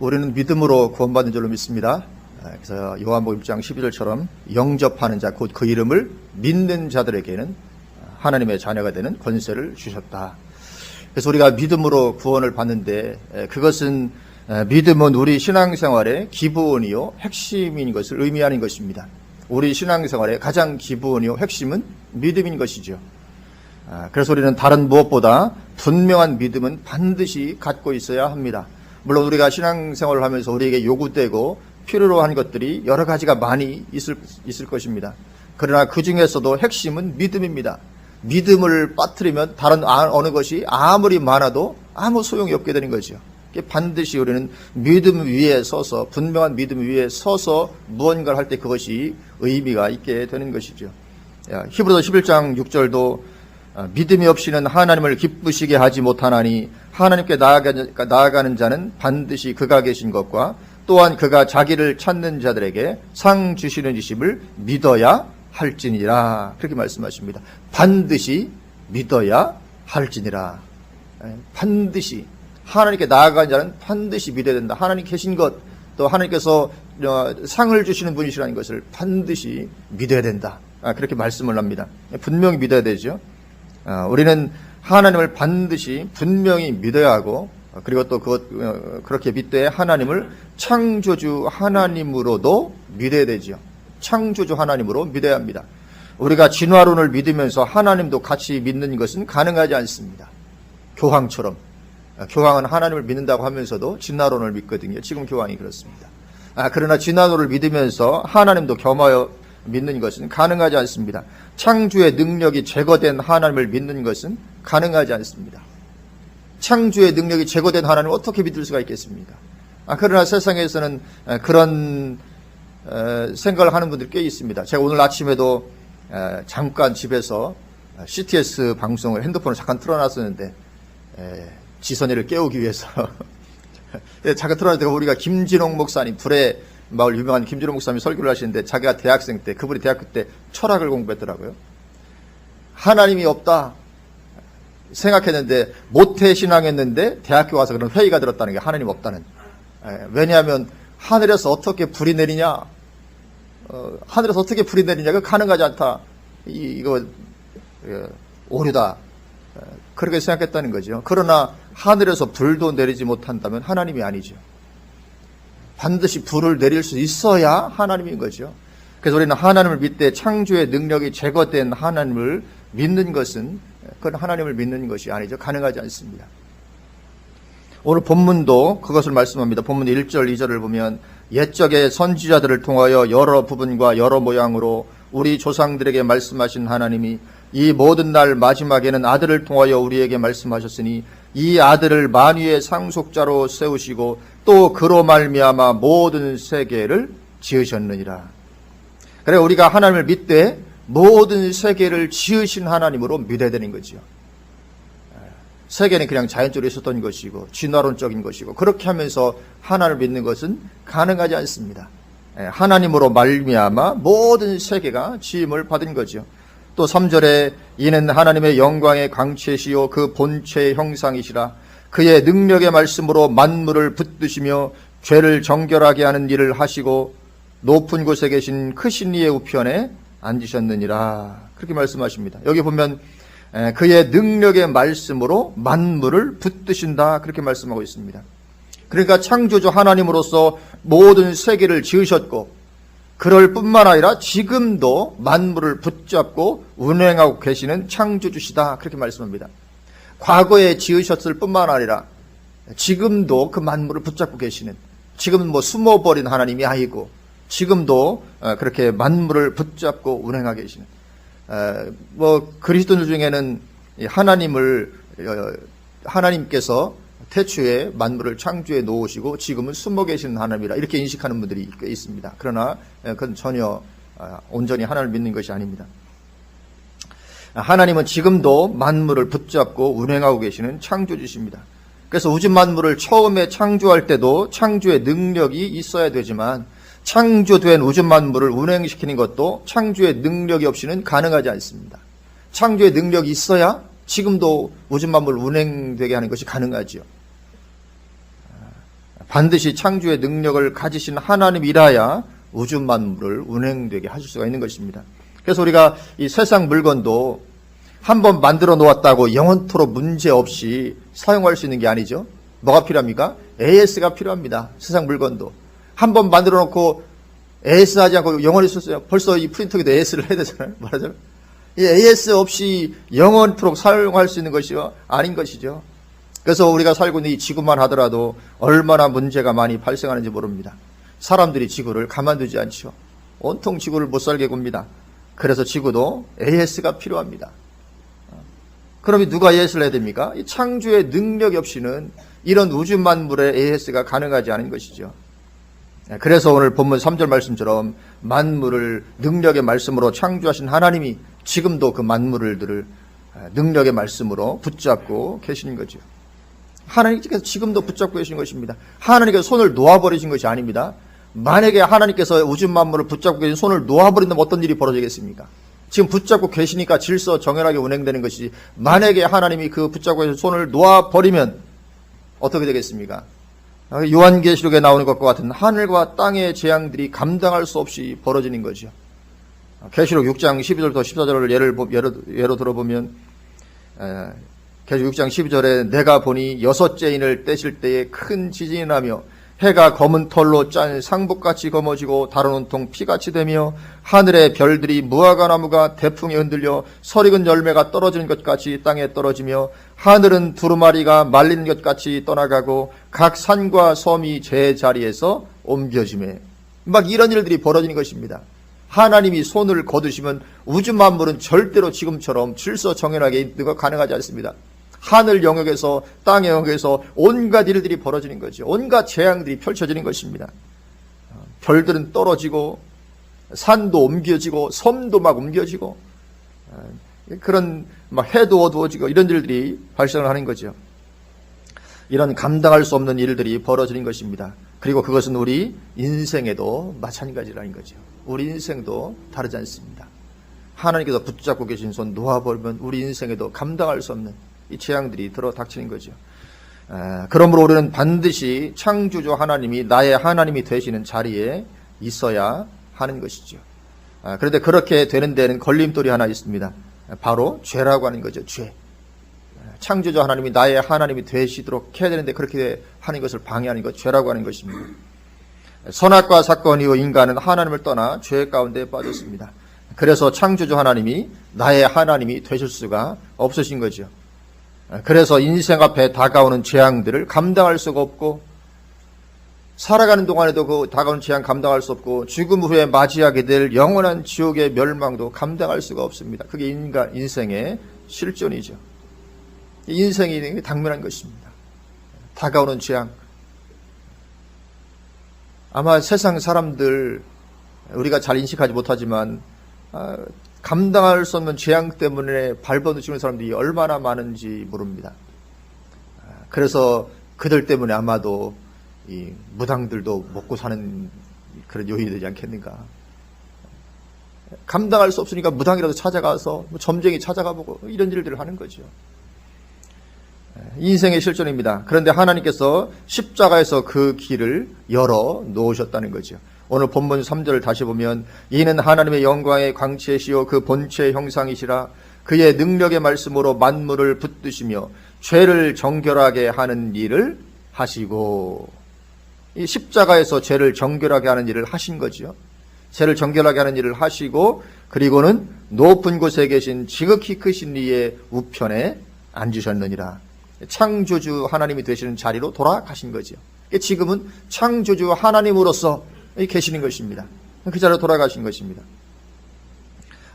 우리는 믿음으로 구원받은 줄로 믿습니다. 아, 그래서 요한복음 1장 12절처럼 영접하는 자 곧 그 이름을 믿는 자들에게는 하나님의 자녀가 되는 권세를 주셨다. 그래서 우리가 믿음으로 구원을 받는데 에, 그것은 에, 믿음은 우리 신앙생활의 기본이요 핵심인 것을 의미하는 것입니다. 우리 신앙생활의 가장 기본이요 핵심은 믿음인 것이죠. 아, 그래서 우리는 다른 무엇보다 분명한 믿음은 반드시 갖고 있어야 합니다. 물론 우리가 신앙생활을 하면서 우리에게 요구되고 필요로 한 것들이 여러 가지가 많이 있을, 있을 것입니다. 그러나 그 중에서도 핵심은 믿음입니다. 믿음을 빠뜨리면 다른 아- 어느 것이 아무리 많아도 아무 소용이 없게 되는 거죠. 반드시 우리는 믿음 위에 서서 분명한 믿음 위에 서서 무언가를 할 때 그것이 의미가 있게 되는 것이죠. 야, 히브리서 11장 6절도 아, 믿음이 없이는 하나님을 기쁘시게 하지 못하나니 하나님께 나아가, 나아가는 자는 반드시 그가 계신 것과 또한 그가 자기를 찾는 자들에게 상 주시는 이심을 믿어야 할지니라 그렇게 말씀하십니다. 반드시 믿어야 할지니라 에, 반드시 하나님께 나아가는 자는 반드시 믿어야 된다. 하나님 계신 것, 또 하나님께서 어, 상을 주시는 분이시라는 것을 반드시 믿어야 된다. 아, 그렇게 말씀을 합니다. 분명히 믿어야 되죠. 아, 우리는 하나님을 반드시 분명히 믿어야 하고 어, 그리고 또 그것 어, 그렇게 믿되 하나님을 창조주 하나님으로도 믿어야 되죠. 창조주 하나님으로 믿어야 합니다. 우리가 진화론을 믿으면서 하나님도 같이 믿는 것은 가능하지 않습니다. 교황처럼 아, 교황은 하나님을 믿는다고 하면서도 진화론을 믿거든요. 지금 교황이 그렇습니다. 아, 그러나 진화론을 믿으면서 하나님도 겸하여 믿는 것은 가능하지 않습니다. 창조의 능력이 제거된 하나님을 믿는 것은 가능하지 않습니다. 창조의 능력이 제거된 하나님을 어떻게 믿을 수가 있겠습니까? 아, 그러나 세상에서는 에, 그런 에, 생각을 하는 분들이 꽤 있습니다. 제가 오늘 아침에도 에, 잠깐 집에서 CTS 방송을 핸드폰을 잠깐 틀어놨었는데 에, 지선이를 깨우기 위해서 예, 잠깐 틀어놨는데 우리가 김진홍 목사님 불의 마을 유명한 김진홍 목사님이 설교를 하시는데 자기가 대학생 때 그분이 대학교 때 철학을 공부했더라고요. 하나님이 없다 생각했는데 모태 신앙했는데 대학교 와서 그런 회의가 들었다는 게 하나님 없다는. 예, 왜냐하면 하늘에서 어떻게 불이 내리냐? 어, 하늘에서 어떻게 불이 내리냐? 그 가능하지 않다. 이, 이거 예, 오류다. 예, 그렇게 생각했다는 거죠. 그러나 하늘에서 불도 내리지 못한다면 하나님이 아니죠. 반드시 불을 내릴 수 있어야 하나님인 거죠. 그래서 우리는 하나님을 믿되 창조의 능력이 제거된 하나님을 믿는 것은 그건 하나님을 믿는 것이 아니죠. 가능하지 않습니다. 오늘 본문도 그것을 말씀합니다. 본문 1절, 2절을 보면 옛적의 선지자들을 통하여 여러 부분과 여러 모양으로 우리 조상들에게 말씀하신 하나님이 이 모든 날 마지막에는 아들을 통하여 우리에게 말씀하셨으니 이 아들을 만유의 상속자로 세우시고 또 그로 말미암아 모든 세계를 지으셨느니라. 그래 우리가 하나님을 믿되 모든 세계를 지으신 하나님으로 믿어야 되는 거지요. 세계는 그냥 자연적으로 있었던 것이고 진화론적인 것이고 그렇게 하면서 하나님을 믿는 것은 가능하지 않습니다. 예, 하나님으로 말미암아 모든 세계가 지음을 받은 거죠. 또 3절에 이는 하나님의 영광의 광채시요 그 본체의 형상이시라 그의 능력의 말씀으로 만물을 붙드시며 죄를 정결하게 하는 일을 하시고 높은 곳에 계신 크신 이의 우편에 앉으셨느니라 그렇게 말씀하십니다. 여기 보면 에, 그의 능력의 말씀으로 만물을 붙드신다 그렇게 말씀하고 있습니다. 그러니까 창조주 하나님으로서 모든 세계를 지으셨고 그럴 뿐만 아니라 지금도 만물을 붙잡고 운행하고 계시는 창조주시다 그렇게 말씀합니다. 과거에 지으셨을 뿐만 아니라 지금도 그 만물을 붙잡고 계시는 지금은 뭐 숨어버린 하나님이 아니고 지금도 어, 그렇게 만물을 붙잡고 운행하고 계시는 어, 뭐 그리스도인들 중에는 이 하나님을 어, 하나님께서 태초에 만물을 창조해 놓으시고 지금은 숨어 계시는 하나님이라 이렇게 인식하는 분들이 꽤 있습니다. 그러나 어, 그건 전혀 어, 온전히 하나님을 믿는 것이 아닙니다. 하나님은 지금도 만물을 붙잡고 운행하고 계시는 창조주십니다. 그래서 우주 만물을 처음에 창조할 때도 창조의 능력이 있어야 되지만 창조된 우주 만물을 운행시키는 것도 창조의 능력이 없이는 가능하지 않습니다. 창조의 능력이 있어야 지금도 우주 만물 운행되게 하는 것이 가능하지요. 반드시 창조의 능력을 가지신 하나님이라야 우주 만물을 운행되게 하실 수가 있는 것입니다. 그래서 우리가 이 세상 물건도 한번 만들어 놓았다고 영원토록 문제 없이 사용할 수 있는 게 아니죠. 뭐가 필요합니까? AS가 필요합니다. 세상 물건도. 한 번 만들어 놓고 AS 하지 않고 영원히 썼어요. 벌써 이 프린터기도 AS를 해야 되잖아요. 말하자면. 이 AS 없이 영원토록 사용할 수 있는 것이 아닌 것이죠. 그래서 우리가 살고 있는 이 지구만 하더라도 얼마나 문제가 많이 발생하는지 모릅니다. 사람들이 지구를 가만두지 않죠. 온통 지구를 못 살게 굽니다. 그래서 지구도 AS가 필요합니다. 그러면 누가 AS를 해야 됩니까? 이 창조의 능력이 없이는 이런 우주 만물의 AS가 가능하지 않은 것이죠. 그래서 오늘 본문 3절 말씀처럼 만물을 능력의 말씀으로 창조하신 하나님이 지금도 그 만물들을 능력의 말씀으로 붙잡고 계시는 거죠. 하나님께서 지금도 붙잡고 계신 것입니다. 하나님께서 손을 놓아버리신 것이 아닙니다. 만약에 하나님께서 우주 만물을 붙잡고 계신 손을 놓아버린다면 어떤 일이 벌어지겠습니까? 지금 붙잡고 계시니까 질서 정연하게 운행되는 것이 만약에 하나님이 그 붙잡고 계신 손을 놓아버리면 어떻게 되겠습니까? 요한계시록에 나오는 것과 같은 하늘과 땅의 재앙들이 감당할 수 없이 벌어지는 거죠. 계시록 6장 12절부터 14절을 예를, 예로, 예로 들어보면 계시록 6장 12절에 내가 보니 여섯째 인을 떼실 때에 큰 지진이 나며 해가 검은 털로 짠 상복같이 검어지고 다른 온통 피같이 되며 하늘의 별들이 무화과 나무가 대풍에 흔들려 설익은 열매가 떨어지는 것 같이 땅에 떨어지며 하늘은 두루마리가 말리는 것 같이 떠나가고 각 산과 섬이 제 자리에서 옮겨지매 막 이런 일들이 벌어지는 것입니다. 하나님이 손을 거두시면 우주 만물은 절대로 지금처럼 질서 정연하게 있는 거 가능하지 않습니다. 하늘 영역에서 땅 영역에서 온갖 일들이 벌어지는 거죠. 온갖 재앙들이 펼쳐지는 것입니다. 별들은 떨어지고 산도 옮겨지고 섬도 막 옮겨지고 그런 막 해도 어두워지고 이런 일들이 발생을 하는 거죠. 이런 감당할 수 없는 일들이 벌어지는 것입니다. 그리고 그것은 우리 인생에도 마찬가지라는 거죠. 우리 인생도 다르지 않습니다. 하나님께서 붙잡고 계신 손 놓아버리면 우리 인생에도 감당할 수 없는 이 재앙들이 들어 닥치는 거죠. 그러므로 우리는 반드시 창조주 하나님이 나의 하나님이 되시는 자리에 있어야 하는 것이죠. 그런데 그렇게 되는 데는 걸림돌이 하나 있습니다. 바로 죄라고 하는 거죠. 죄. 창조주 하나님이 나의 하나님이 되시도록 해야 되는데 그렇게 하는 것을 방해하는 것, 죄라고 하는 것입니다. 선악과 사건이요 인간은 하나님을 떠나 죄 가운데 빠졌습니다. 그래서 창조주 하나님이 나의 하나님이 되실 수가 없으신 거죠. 그래서 인생 앞에 다가오는 재앙들을 감당할 수가 없고 살아가는 동안에도 그 다가오는 재앙 감당할 수 없고 죽음 후에 맞이하게 될 영원한 지옥의 멸망도 감당할 수가 없습니다. 그게 인간 인생의 실존이죠. 인생이 당면한 것입니다. 다가오는 재앙. 아마 세상 사람들 우리가 잘 인식하지 못하지만 아, 감당할 수 없는 재앙 때문에 발버둥 치는 사람들이 얼마나 많은지 모릅니다. 그래서 그들 때문에 아마도 이 무당들도 먹고 사는 그런 요인이 되지 않겠는가. 감당할 수 없으니까 무당이라도 찾아가서 뭐 점쟁이 찾아가 보고 이런 일들을 하는 거죠. 인생의 실존입니다. 그런데 하나님께서 십자가에서 그 길을 열어 놓으셨다는 거죠. 오늘 본문 3절을 다시 보면 이는 하나님의 영광의 광채시요 그 본체의 형상이시라 그의 능력의 말씀으로 만물을 붙드시며 죄를 정결하게 하는 일을 하시고 이 십자가에서 죄를 정결하게 하는 일을 하신 거죠. 죄를 정결하게 하는 일을 하시고 그리고는 높은 곳에 계신 지극히 크신 이의 우편에 앉으셨느니라. 창조주 하나님이 되시는 자리로 돌아가신 거죠. 지금은 창조주 하나님으로서 계시는 것입니다. 그 자리로 돌아가신 것입니다.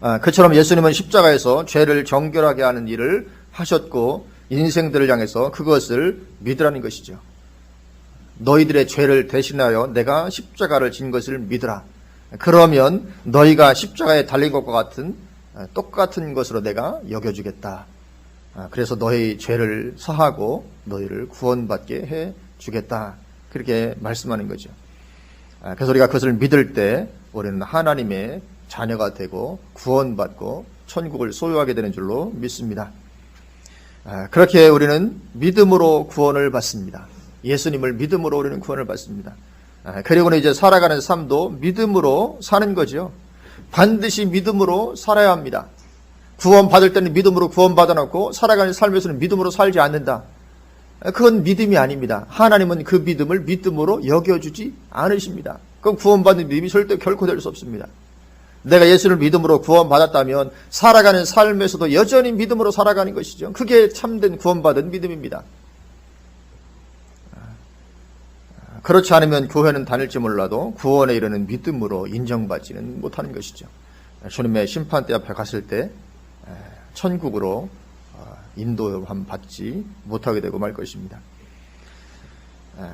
아, 그처럼 예수님은 십자가에서 죄를 정결하게 하는 일을 하셨고 인생들을 향해서 그것을 믿으라는 것이죠. 너희들의 죄를 대신하여 내가 십자가를 진 것을 믿으라. 그러면 너희가 십자가에 달린 것과 같은 아, 똑같은 것으로 내가 여겨주겠다. 아, 그래서 너희 죄를 사하고 너희를 구원받게 해 주겠다. 그렇게 말씀하는 거죠. 아, 그래서 우리가 그것을 믿을 때 우리는 하나님의 자녀가 되고 구원받고 천국을 소유하게 되는 줄로 믿습니다. 아, 그렇게 우리는 믿음으로 구원을 받습니다. 예수님을 믿음으로 우리는 구원을 받습니다. 아, 그리고는 이제 살아가는 삶도 믿음으로 사는 거죠. 반드시 믿음으로 살아야 합니다. 구원 받을 때는 믿음으로 구원 받아놓고 살아가는 삶에서는 믿음으로 살지 않는다. 그건 믿음이 아닙니다. 하나님은 그 믿음을 믿음으로 여겨주지 않으십니다. 그럼 구원받는 믿음이 절대 결코 될 수 없습니다. 내가 예수를 믿음으로 구원받았다면 살아가는 삶에서도 여전히 믿음으로 살아가는 것이죠. 그게 참된 구원받은 믿음입니다. 그렇지 않으면 교회는 다닐지 몰라도 구원에 이르는 믿음으로 인정받지는 못하는 것이죠. 주님의 심판대 앞에 갔을 때 천국으로 인도함 받지 못하게 되고 말 것입니다.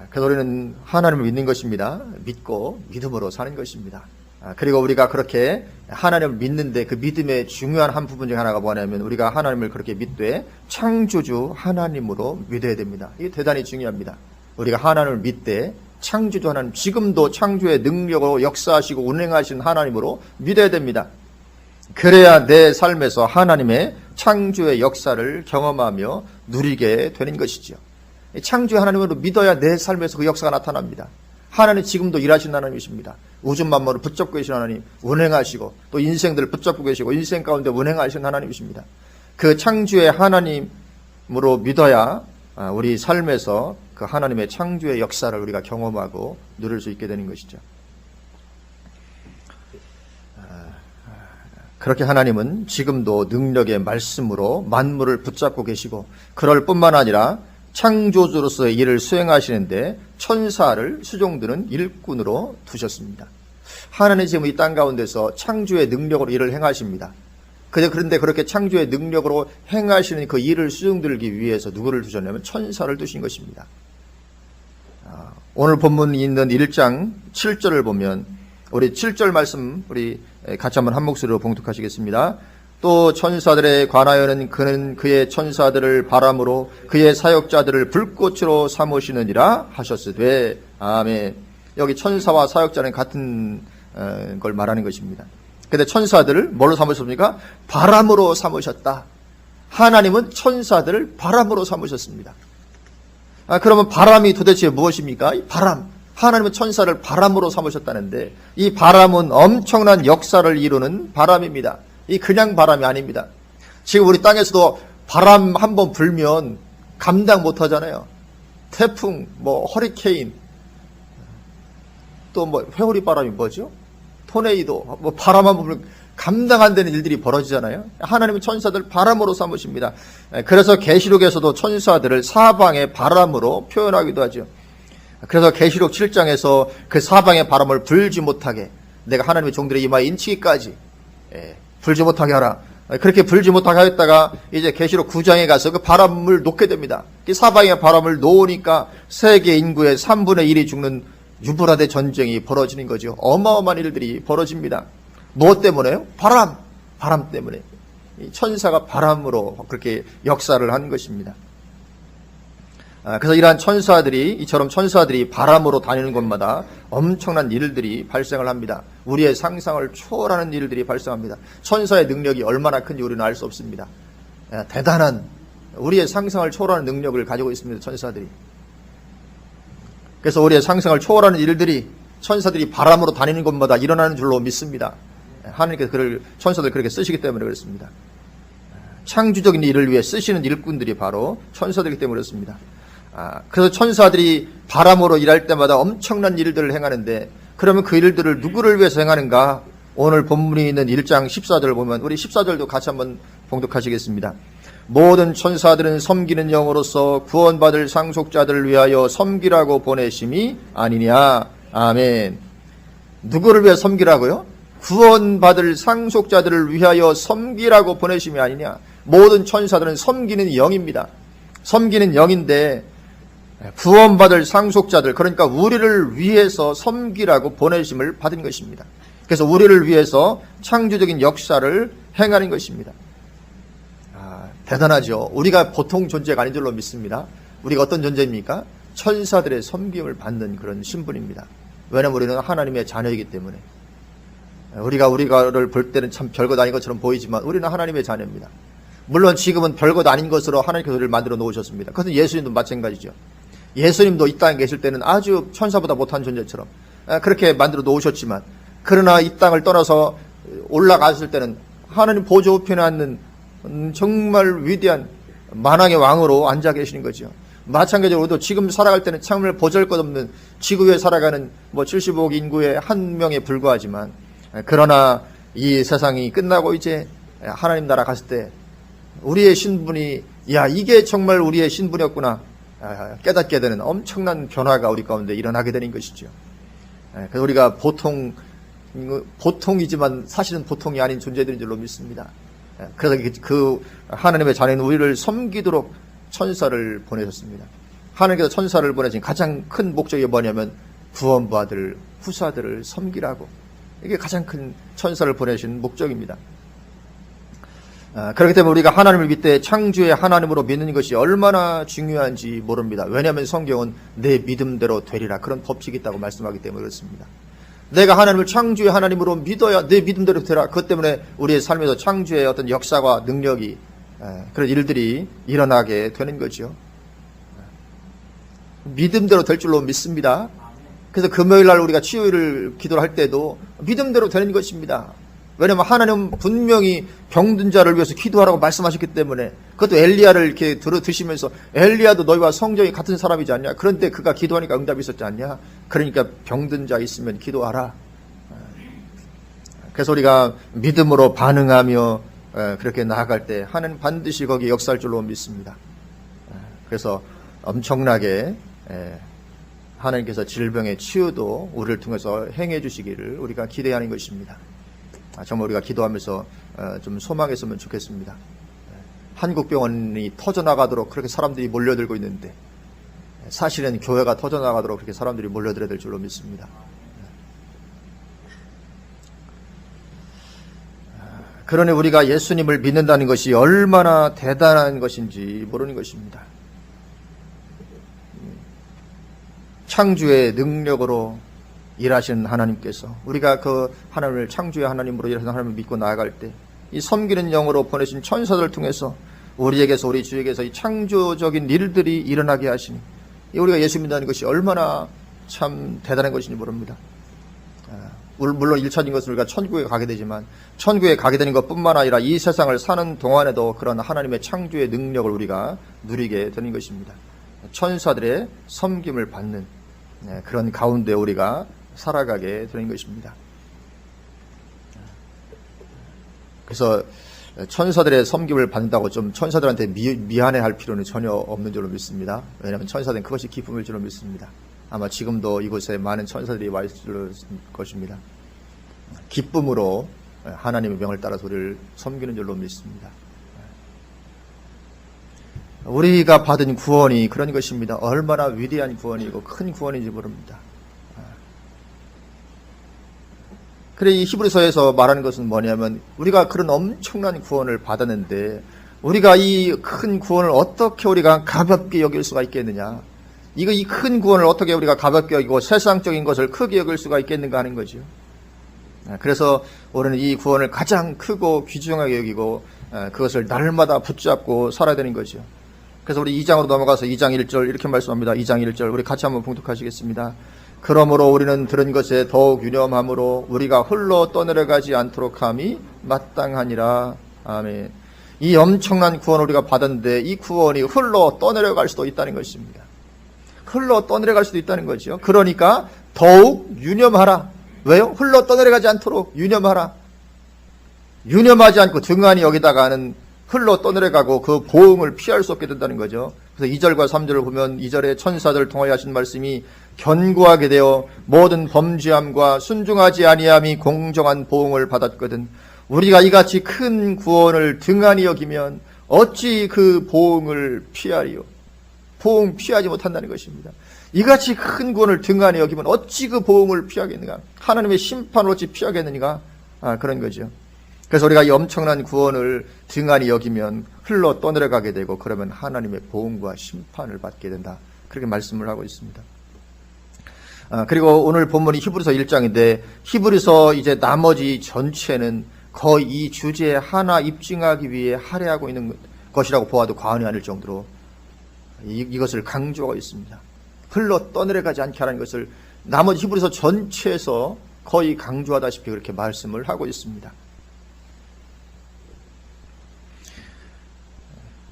그래서 우리는 하나님을 믿는 것입니다. 믿고 믿음으로 사는 것입니다. 아, 그리고 우리가 그렇게 하나님을 믿는데 그 믿음의 중요한 한 부분 중 하나가 뭐냐면 우리가 하나님을 그렇게 믿되 창조주 하나님으로 믿어야 됩니다. 이게 대단히 중요합니다. 우리가 하나님을 믿되 창조주 하나님, 지금도 창조의 능력으로 역사하시고 운행하신 하나님으로 믿어야 됩니다. 그래야 내 삶에서 하나님의 창조의 역사를 경험하며 누리게 되는 것이죠. 창조의 하나님으로 믿어야 내 삶에서 그 역사가 나타납니다. 하나님 지금도 일하신 하나님이십니다. 우주 만물을 붙잡고 계신 하나님, 운행하시고 또 인생들을 붙잡고 계시고 인생 가운데 운행하신 하나님이십니다. 그 창조의 하나님으로 믿어야 아, 우리 삶에서 그 하나님의 창조의 역사를 우리가 경험하고 누릴 수 있게 되는 것이죠. 그렇게 하나님은 지금도 능력의 말씀으로 만물을 붙잡고 계시고 그럴 뿐만 아니라 창조주로서의 일을 수행하시는데 천사를 수종드는 일꾼으로 두셨습니다. 하나님 지금 이 땅 가운데서 창조의 능력으로 일을 행하십니다. 그런데 그렇게 창조의 능력으로 행하시는 그 일을 수종들기 위해서 누구를 두셨냐면 천사를 두신 것입니다. 아, 오늘 본문이 있는 1장 7절을 보면 우리 7절 말씀 우리 같이 한번 한 목소리로 봉독하시겠습니다. 또 천사들에 관하여는 그는 그의 천사들을 바람으로 그의 사역자들을 불꽃으로 삼으시느니라 하셨으되 아멘. 여기 천사와 사역자는 같은 어, 걸 말하는 것입니다. 근데 천사들을 뭘로 삼으셨습니까? 바람으로 삼으셨다. 하나님은 천사들을 바람으로 삼으셨습니다. 아, 그러면 바람이 도대체 무엇입니까? 바람. 하나님은 천사를 바람으로 삼으셨다는데 이 바람은 엄청난 역사를 이루는 바람입니다. 이 그냥 바람이 아닙니다. 지금 우리 땅에서도 바람 한 번 불면 감당 못 하잖아요. 태풍, 뭐 허리케인, 또 뭐 회오리 바람이 뭐죠? 토네이도, 뭐 바람 한 번 불면 감당 안 되는 일들이 벌어지잖아요. 하나님은 천사들 바람으로 삼으십니다. 그래서 계시록에서도 천사들을 사방의 바람으로 표현하기도 하죠. 그래서 계시록 7장에서 그 사방의 바람을 불지 못하게 내가 하나님의 종들의 이마에 인치기까지 예, 불지 못하게 하라. 그렇게 불지 못하게 하였다가 이제 계시록 9장에 가서 그 바람을 놓게 됩니다. 그 사방의 바람을 놓으니까 세계 인구의 3분의 1이 죽는 유브라데 전쟁이 벌어지는 거죠. 어마어마한 일들이 벌어집니다. 무엇 때문에요? 바람. 바람 때문에. 천사가 바람으로 그렇게 역사를 한 것입니다. 아, 그래서 이러한 천사들이 이처럼 천사들이 바람으로 다니는 곳마다 엄청난 일들이 발생을 합니다. 우리의 상상을 초월하는 일들이 발생합니다. 천사의 능력이 얼마나 큰지 우리는 알 수 없습니다. 아, 대단한 우리의 상상을 초월하는 능력을 가지고 있습니다. 천사들이. 그래서 우리의 상상을 초월하는 일들이 천사들이 바람으로 다니는 곳마다 일어나는 줄로 믿습니다. 하나님께서 그를 천사들 그렇게 쓰시기 때문에 그렇습니다. 창조적인 일을 위해 쓰시는 일꾼들이 바로 천사들이기 때문에 그렇습니다. 아, 그래서 천사들이 바람으로 일할 때마다 엄청난 일들을 행하는데 그러면 그 일들을 누구를 위해서 행하는가? 오늘 본문이 있는 1장 14절을 보면 우리 14절도 같이 한번 봉독하시겠습니다. 모든 천사들은 섬기는 영으로서 구원받을 상속자들을 위하여 섬기라고 보내심이 아니냐. 아멘. 누구를 위해 섬기라고요? 구원받을 상속자들을 위하여 섬기라고 보내심이 아니냐. 모든 천사들은 섬기는 영입니다. 섬기는 영인데 구원받을 상속자들 그러니까 우리를 위해서 섬기라고 보내심을 받은 것입니다. 그래서 우리를 위해서 창조적인 역사를 행하는 것입니다. 아, 대단하죠. 우리가 보통 존재가 아닌 줄로 믿습니다. 우리가 어떤 존재입니까? 천사들의 섬김을 받는 그런 신분입니다. 왜냐하면 우리는 하나님의 자녀이기 때문에 우리가 우리가를 볼 때는 참 별것 아닌 것처럼 보이지만 우리는 하나님의 자녀입니다. 물론 지금은 별것 아닌 것으로 하나님께서 우리를 만들어 놓으셨습니다. 그것은 예수님도 마찬가지죠. 예수님도 이 땅에 계실 때는 아주 천사보다 못한 존재처럼 아, 그렇게 만들어 놓으셨지만 그러나 이 땅을 떠나서 올라갔을 때는 하나님 보좌 우편에 앉는 음, 정말 위대한 만왕의 왕으로 앉아 계시는 거죠. 마찬가지로 우리도 지금 살아갈 때는 정말 보잘것없는 지구에 살아가는 뭐 75억 인구의 한 명에 불과하지만 그러나 이 세상이 끝나고 이제 하나님 나라 갔을 때 우리의 신분이 야 이게 정말 우리의 신분이었구나 아, 깨닫게 되는 엄청난 변화가 우리 가운데 일어나게 되는 것이죠. 예, 그래서 우리가 보통 이거 보통이지만 사실은 보통이 아닌 존재들인 줄로 믿습니다. 예, 그래서 그- 그 하나님의 자녀인 우리를 섬기도록 천사를 보내셨습니다. 하나님께서 천사를 보내신 가장 큰 목적이 뭐냐면 구원받을 후사들을 섬기라고 이게 가장 큰 천사를 보내신 목적입니다. 아, 그렇기 때문에 우리가 하나님을 믿되 창조의 하나님으로 믿는 것이 얼마나 중요한지 모릅니다. 왜냐하면 성경은 내 믿음대로 되리라 그런 법칙이 있다고 말씀하기 때문에 그렇습니다. 내가 하나님을 창조의 하나님으로 믿어야 내 믿음대로 되라. 그것 때문에 우리의 삶에서 창조의 어떤 역사와 능력이 에, 그런 일들이 일어나게 되는 거죠. 믿음대로 될 줄로 믿습니다. 그래서 금요일 날 우리가 치유를 기도를 할 때도 믿음대로 되는 것입니다. 왜냐하면 하나님은 분명히 병든 자를 위해서 기도하라고 말씀하셨기 때문에 그것도 엘리야를 이렇게 들어 드시면서 엘리야도 너희와 성정이 같은 사람이지 않냐? 그런데 그가 기도하니까 응답이 있었지 않냐? 그러니까 병든 자 있으면 기도하라. 그래서 우리가 믿음으로 반응하며 에, 그렇게 나아갈 때 하나님 반드시 거기 역사할 줄로 믿습니다. 에, 그래서 엄청나게 에, 하나님께서 질병의 치유도 우리를 통해서 행해 주시기를 우리가 기대하는 것입니다. 아, 정말 우리가 기도하면서 어, 좀 소망했으면 좋겠습니다. 에, 한국 병원이 터져나가도록 그렇게 사람들이 몰려들고 있는데 사실은 교회가 터져나가도록 그렇게 사람들이 몰려들어야 될 줄로 믿습니다. 그러니 우리가 예수님을 믿는다는 것이 얼마나 대단한 것인지 모르는 것입니다. 창조의 능력으로 일하시는 하나님께서 우리가 그 하나님을 창조의 하나님으로 일하시는 하나님을 믿고 나아갈 때 이 섬기는 영으로 보내신 천사들을 통해서 우리에게서 우리 주에게서 이 창조적인 일들이 일어나게 하시니 이 우리가 예수 믿는다는 것이 얼마나 참 대단한 것인지 모릅니다. 물- 물론 일차적인 것은 우리가 천국에 가게 되지만 천국에 가게 되는 것뿐만 아니라 이 세상을 사는 동안에도 그런 하나님의 창조의 능력을 우리가 누리게 되는 것입니다. 천사들의 섬김을 받는 네, 그런 가운데 우리가 살아가게 되는 것입니다. 그래서 천사들의 섬김을 받는다고 좀 천사들한테 미, 미안해할 필요는 전혀 없는 줄로 믿습니다. 왜냐하면 천사들은 그것이 기쁨일 줄로 믿습니다. 아마 지금도 이곳에 많은 천사들이 와 있을 것입니다. 기쁨으로 하나님의 명을 따라서 우리를 섬기는 줄로 믿습니다. 우리가 받은 구원이 그런 것입니다. 얼마나 위대한 구원이고 큰 구원인지 모릅니다. 그래 이 히브리서에서 말하는 것은 뭐냐면 우리가 그런 엄청난 구원을 받았는데 우리가 이 큰 구원을 어떻게 우리가 가볍게 여길 수가 있겠느냐? 이거 이 큰 구원을 어떻게 우리가 가볍게 여기고 세상적인 것을 크게 여길 수가 있겠는가 하는 거죠. 아, 그래서 우리는 이 구원을 가장 크고 귀중하게 여기고 아, 그것을 날마다 붙잡고 살아야 되는 거죠. 그래서 우리 2장으로 넘어가서 2장 1절 이렇게 말씀합니다. 2장 1절 우리 같이 한번 봉독하시겠습니다. 그러므로 우리는 들은 것에 더욱 유념함으로 우리가 홀로 떠내려가지 않도록 함이 마땅하니라. 아멘. 이 엄청난 구원을 우리가 받았는데 이 구원이 홀로 떠내려갈 수도 있다는 것입니다. 흘러 떠내려갈 수도 있다는 거죠. 그러니까 더욱 유념하라. 왜요? 흘러 떠내려가지 않도록 유념하라. 유념하지 않고 등한히 여기다가는 흘러 떠내려가고 그 보응을 피할 수 없게 된다는 거죠. 그래서 2절과 3절을 보면 2절에 천사들을 통하여 하신 말씀이 견고하게 되어 모든 범죄함과 순종하지 아니함이 공정한 보응을 받았거든. 우리가 이같이 큰 구원을 등한히 여기면 어찌 그 보응을 피하리요? 보응 피하지 못한다는 것입니다. 이같이 큰 구원을 등한히 여기면 어찌 그 보응을 피하겠는가? 하나님의 심판을 어찌 피하겠느냐? 아, 그런 거죠. 그래서 우리가 이 엄청난 구원을 등한히 여기면 흘러 떠내려가게 되고 그러면 하나님의 보응과 심판을 받게 된다. 그렇게 말씀을 하고 있습니다. 아, 그리고 오늘 본문이 히브리서 1장인데 히브리서 이제 나머지 전체는 거의 이 주제에 하나 입증하기 위해 할애하고 있는 것이라고 보아도 과언이 아닐 정도로 이, 이것을 강조하고 있습니다. 흘러 떠내려가지 않게 하라는 것을 나머지 히브리서 전체에서 거의 강조하다시피 그렇게 말씀을 하고 있습니다.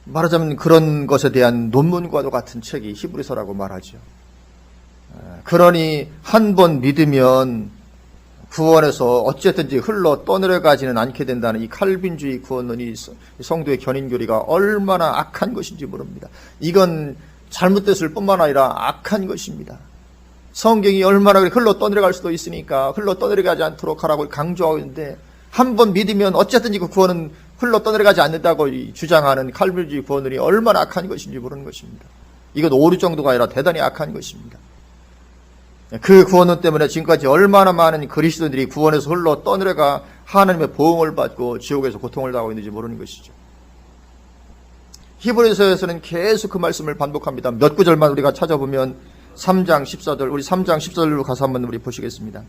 말하자면 그런 것에 대한 논문과도 같은 책이 히브리서라고 말하죠. 그러니 한 번 믿으면 구원에서 어쨌든지 흘러 떠내려가지는 않게 된다는 이 칼빈주의 구원론이 성도의 견인교리가 얼마나 악한 것인지 모릅니다. 이건 잘못됐을 뿐만 아니라 악한 것입니다. 성경이 얼마나 흘러 떠내려갈 수도 있으니까 흘러 떠내려가지 않도록 하라고 강조하고 있는데 한 번 믿으면 어쨌든지 그 구원은 흘러 떠내려가지 않는다고 주장하는 칼빈주의 구원론이 얼마나 악한 것인지 모르는 것입니다. 이건 오류 정도가 아니라 대단히 악한 것입니다. 그 구원론 때문에 지금까지 얼마나 많은 그리스도인들이 구원에서 흘러 떠내려가 하나님의 보응을 받고 지옥에서 고통을 당하고 있는지 모르는 것이죠. 히브리서에서는 계속 그 말씀을 반복합니다. 몇 구절만 우리가 찾아보면 3장 14절, 우리 3장 14절로 가서 한번 우리 보시겠습니다.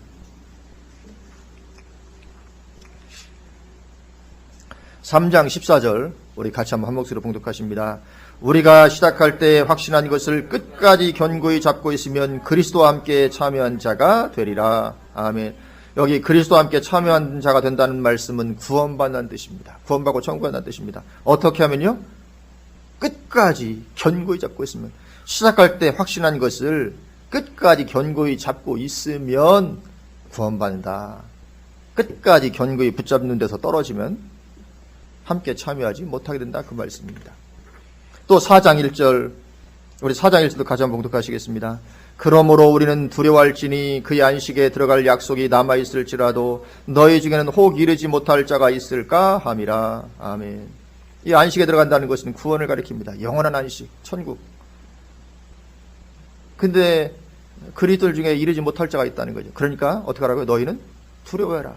3장 14절, 우리 같이 한번 한 목소리로 봉독하십니다. 우리가 시작할 때 확신한 것을 끝까지 견고히 잡고 있으면 그리스도와 함께 참여한 자가 되리라. 아멘. 여기 그리스도와 함께 참여한 자가 된다는 말씀은 구원받는 뜻입니다. 구원받고 천국받는 뜻입니다. 어떻게 하면요? 끝까지 견고히 잡고 있으면 시작할 때 확신한 것을 끝까지 견고히 잡고 있으면 구원받는다. 끝까지 견고히 붙잡는 데서 떨어지면 함께 참여하지 못하게 된다. 그 말씀입니다. 또 4장 1절, 우리 4장 1절도 같이 한번 봉독하시겠습니다. 그러므로 우리는 두려워할지니 그의 안식에 들어갈 약속이 남아 있을지라도 너희 중에는 혹 이르지 못할 자가 있을까 함이라. 아멘. 이 안식에 들어간다는 것은 구원을 가리킵니다. 영원한 안식, 천국. 근데 그리스도들 중에 이르지 못할 자가 있다는 거죠. 그러니까 어떻게 하라고요? 너희는 두려워해라.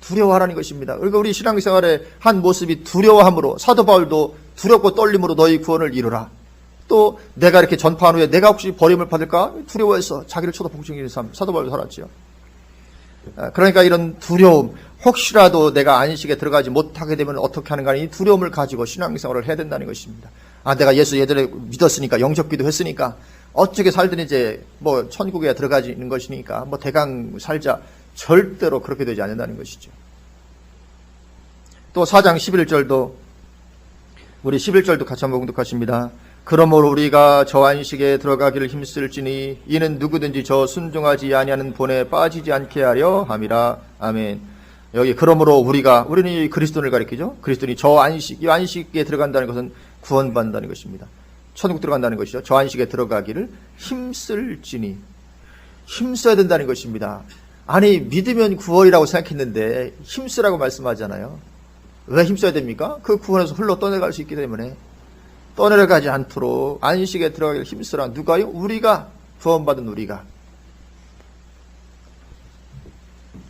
두려워하라는 것입니다. 그러니까 우리 신앙생활의 한 모습이 두려워함으로 사도 바울도 두렵고 떨림으로 너희 구원을 이루라. 또 내가 이렇게 전파한 후에 내가 혹시 버림을 받을까 두려워해서 자기를 쳐도 복종하는 삶 사도 바울도 살았지요. 아, 그러니까 이런 두려움 혹시라도 내가 안식에 들어가지 못하게 되면 어떻게 하는가 이 두려움을 가지고 신앙생활을 해야 된다는 것입니다. 아 내가 예수 예전에 믿었으니까 영접기도 했으니까 어떻게 살든 이제 뭐 천국에 들어가지는 것이니까 뭐 대강 살자 절대로 그렇게 되지 않는다는 것이죠. 또 4장 11절도 우리 11절도 같이 한번 공독하십니다. 그러므로 우리가 저 안식에 들어가기를 힘쓸지니 이는 누구든지 저 순종하지 아니하는 본에 빠지지 않게 하려 함이라. 아멘. 여기 그러므로 우리가 우리는 이 그리스도를 가리키죠. 그리스도니 저 안식 이 안식에 들어간다는 것은 구원받는다는 것입니다. 천국 들어간다는 것이죠. 저 안식에 들어가기를 힘쓸지니 힘써야 된다는 것입니다. 아니 믿으면 구원이라고 생각했는데 힘쓰라고 말씀하잖아요. 왜 힘써야 됩니까? 그 구원에서 흘러 떠내갈 수 있기 때문에 떠내려가지 않도록 안식에 들어가기를 힘쓰라. 누가요? 우리가 구원받은 우리가.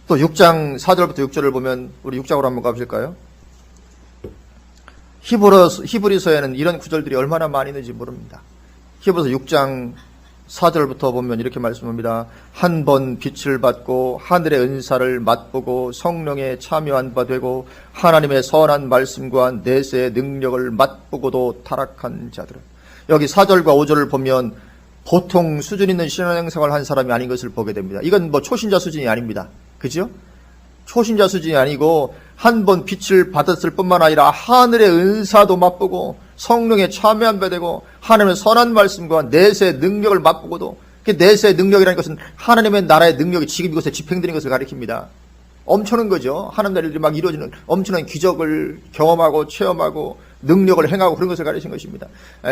또 6장 4절부터 6절을 보면 우리 6장으로 한번 가보실까요? 히브리서, 히브리서에는 이런 구절들이 얼마나 많이 있는지 모릅니다. 히브리서 6장 4절부터 보면 이렇게 말씀합니다. 한 번 빛을 받고 하늘의 은사를 맛보고 성령에 참여한 바 되고 하나님의 선한 말씀과 내세의 능력을 맛보고도 타락한 자들은 여기 4절과 5절을 보면 보통 수준 있는 신앙생활 한 사람이 아닌 것을 보게 됩니다. 이건 뭐 초신자 수준이 아닙니다. 그죠? 초신자 수준이 아니고 한 번 빛을 받았을 뿐만 아니라 하늘의 은사도 맛보고 성령에 참여한 바 되고 하나님의 선한 말씀과 내세의 능력을 맛보고도 그 내세의 능력이라는 것은 하나님의 나라의 능력이 지금 이곳에 집행되는 것을 가리킵니다. 엄청난 거죠. 하나님 나라의 일이 막 이루어지는 엄청난 기적을 경험하고 체험하고 능력을 행하고 그런 것을 가리신 것입니다.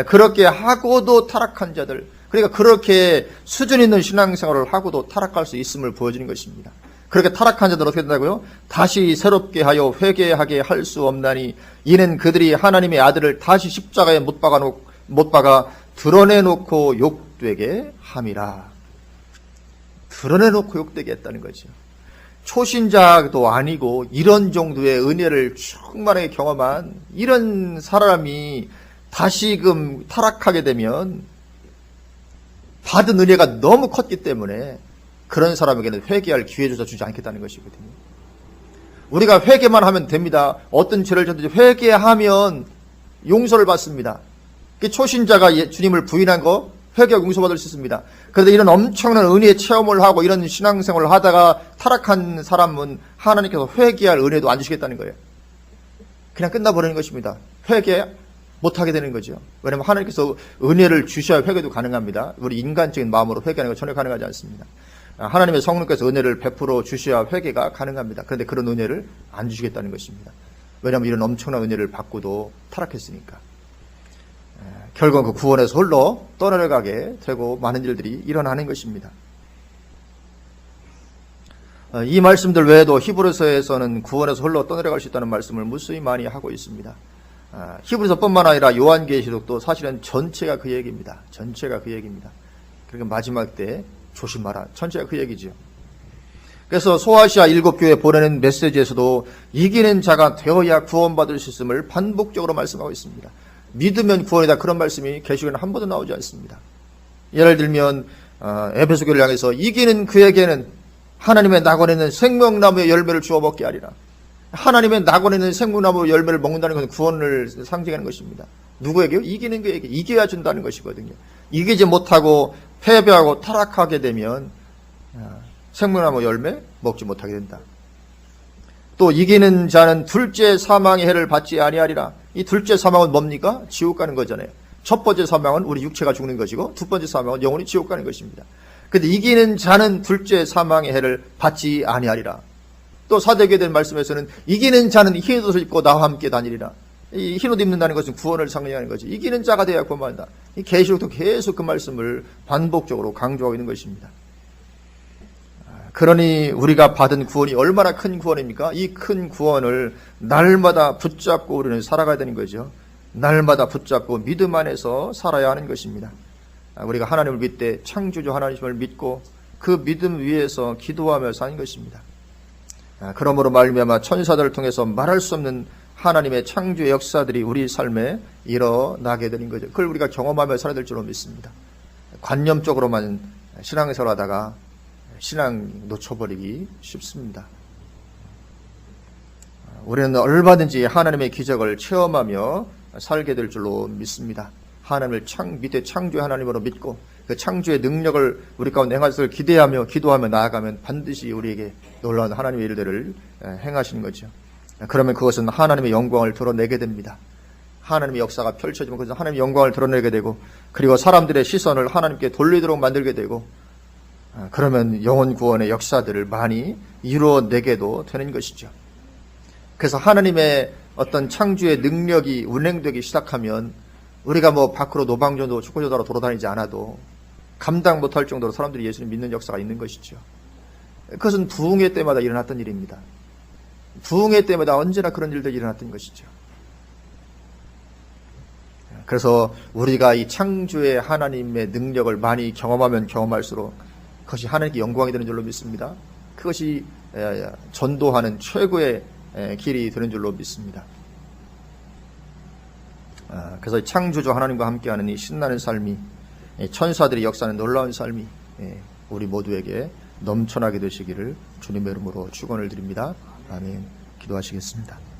그렇게 하고도 타락한 자들, 그러니까 그렇게 수준 있는 신앙생활을 하고도 타락할 수 있음을 보여주는 것입니다. 그렇게 타락한 자들 어떻게 된다고요? 다시 새롭게 하여 회개하게 할 수 없나니 이는 그들이 하나님의 아들을 다시 십자가에 못 박아 놓, 못 박아 드러내 놓고 욕되게 함이라. 드러내 놓고 욕되게 했다는 거죠. 초신자도 아니고 이런 정도의 은혜를 충만하게 경험한 이런 사람이 다시금 타락하게 되면 받은 은혜가 너무 컸기 때문에 그런 사람에게는 회개할 기회조차 주지 않겠다는 것이거든요. 우리가 회개만 하면 됩니다. 어떤 죄를 졌든지 회개하면 용서를 받습니다. 그 초신자가 예, 주님을 부인한 거 회개하고 용서받을 수 있습니다. 그런데 이런 엄청난 은혜의 체험을 하고 이런 신앙생활을 하다가 타락한 사람은 하나님께서 회개할 은혜도 안 주시겠다는 거예요. 그냥 끝나버리는 것입니다. 회개 못하게 되는 거죠. 왜냐하면 하나님께서 은혜를 주셔야 회개도 가능합니다. 우리 인간적인 마음으로 회개하는 건 전혀 가능하지 않습니다. 아, 하나님의 성령께서 은혜를 베풀어 주셔야 회개가 가능합니다. 그런데 그런 은혜를 안 주시겠다는 것입니다. 왜냐하면 이런 엄청난 은혜를 받고도 타락했으니까. 에, 결국 그 구원에서 홀로 떠내려가게 되고 많은 일들이 일어나는 것입니다. 어, 이 말씀들 외에도 히브리서에서는 구원에서 홀로 떠내려갈 수 있다는 말씀을 무수히 많이 하고 있습니다. 아, 히브리서뿐만 아니라 요한계시록도 사실은 전체가 그 얘기입니다. 전체가 그 얘기입니다. 그러니까 마지막 때 조심하라. 전체가 그 얘기죠. 그래서 소아시아 일곱 교회 보내는 메시지에서도 이기는 자가 되어야 구원받을 수 있음을 반복적으로 말씀하고 있습니다. 믿으면 구원이다 그런 말씀이 계시록에는 한 번도 나오지 않습니다. 예를 들면 어, 에베소 교를 향해서 이기는 그에게는 하나님의 낙원에는 생명나무의 열매를 주어 먹게 하리라. 하나님의 낙원에는 생명나무 열매를 먹는다는 것은 구원을 상징하는 것입니다. 누구에게요? 이기는 그에게 이겨야 준다는 것이거든요. 이기지 못하고 패배하고 타락하게 되면 아, 생명나무 열매 먹지 못하게 된다. 또 이기는 자는 둘째 사망의 해를 받지 아니하리라. 이 둘째 사망은 뭡니까? 지옥 가는 거잖아요. 첫 번째 사망은 우리 육체가 죽는 것이고 두 번째 사망은 영혼이 지옥 가는 것입니다. 근데 이기는 자는 둘째 사망의 해를 받지 아니하리라. 또 사대교에 말씀에서는 이기는 자는 흰 옷을 입고 나와 함께 다니리라. 이 흰 옷 입는다는 것은 구원을 상징하는 거지. 이기는 자가 되어야 구원받는다. 이 계시록도 계속 그 말씀을 반복적으로 강조하고 있는 것입니다. 그러니 우리가 받은 구원이 얼마나 큰 구원입니까? 이 큰 구원을 날마다 붙잡고 우리는 살아가야 되는 거죠. 날마다 붙잡고 믿음 안에서 살아야 하는 것입니다. 우리가 하나님을 믿되 창조주 하나님을 믿고 그 믿음 위에서 기도하며 사는 것입니다. 그러므로 말미암아 천사들을 통해서 말할 수 없는 하나님의 창조의 역사들이 우리 삶에 일어나게 되는 거죠. 그걸 우리가 경험하며 살아야 될 줄로 믿습니다. 관념적으로만 신앙생활 하다가 신앙 놓쳐버리기 쉽습니다. 우리는 얼마든지 하나님의 기적을 체험하며 살게 될 줄로 믿습니다. 하나님을 창, 밑에 창조의 하나님으로 믿고 그 창조의 능력을 우리 가운데 행하시를 기대하며 기도하며 나아가면 반드시 우리에게 놀라운 하나님의 일들을 행하시는 거죠. 그러면 그것은 하나님의 영광을 드러내게 됩니다. 하나님의 역사가 펼쳐지면 그것은 하나님의 영광을 드러내게 되고 그리고 사람들의 시선을 하나님께 돌리도록 만들게 되고 그러면 영혼 구원의 역사들을 많이 이루어내게도 되는 것이죠. 그래서 하나님의 어떤 창조의 능력이 운행되기 시작하면 우리가 뭐 밖으로 노방전도 축구조다로 돌아다니지 않아도 감당 못할 정도로 사람들이 예수를 믿는 역사가 있는 것이죠. 그것은 부흥회 때마다 일어났던 일입니다. 부흥회 때마다 언제나 그런 일들이 일어났던 것이죠. 그래서 우리가 이 창조의 하나님의 능력을 많이 경험하면 경험할수록 그것이 하나님께 영광이 되는 줄로 믿습니다. 그것이 전도하는 최고의 길이 되는 줄로 믿습니다. 아, 그래서 창조주 하나님과 함께하는 이 신나는 삶이 천사들이 역사하는 놀라운 삶이 우리 모두에게 넘쳐나게 되시기를 주님의 이름으로 축원을 드립니다. 아멘. 기도하시겠습니다.